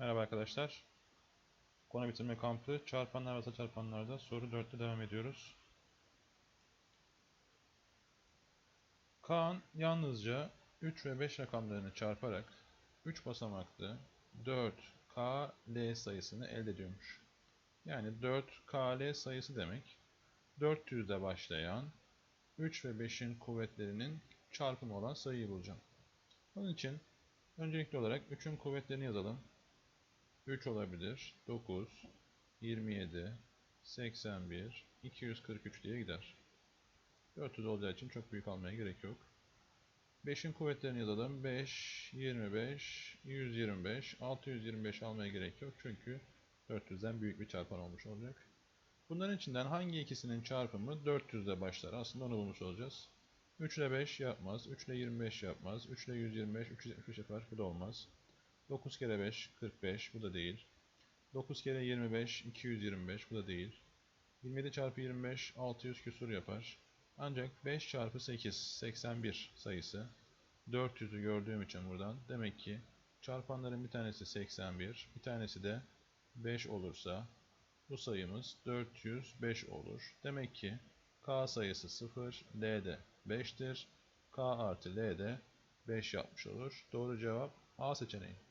Merhaba arkadaşlar. Konu bitirme kampı çarpanlar ve çarpanlarda soru 4'te devam ediyoruz. Kaan yalnızca 3 ve 5 rakamlarını çarparak 3 basamaklı 4KL sayısını elde ediyormuş. Yani 4KL sayısı demek 400'de başlayan 3 ve 5'in kuvvetlerinin çarpımı olan sayıyı bulacağım. Onun için öncelikli olarak 3'ün kuvvetlerini yazalım. 3 olabilir. 9, 27, 81, 243 diye gider. 400 olacağı için çok büyük almaya gerek yok. 5'in kuvvetlerini yazalım. 5, 25, 125, 625 almaya gerek yok. Çünkü 400'den büyük bir çarpan olmuş olacak. Bunların içinden hangi ikisinin çarpımı 400 ile başlar? Aslında onu bulmuş olacağız. 3 ile 5 yapmaz. 3 ile 25 yapmaz. 3 ile 125, 373 yapar. Bu da olmaz. 9 kere 5 45 bu da değil. 9 kere 25 225 bu da değil. 27 çarpı 25 600 küsur yapar. Ancak 5 çarpı 8 81 sayısı 400'ü gördüğüm için buradan demek ki çarpanların bir tanesi 81 bir tanesi de 5 olursa bu sayımız 405 olur. Demek ki K sayısı 0, L de 5'tir. K artı L de 5 yapmış olur. Doğru cevap A seçeneği.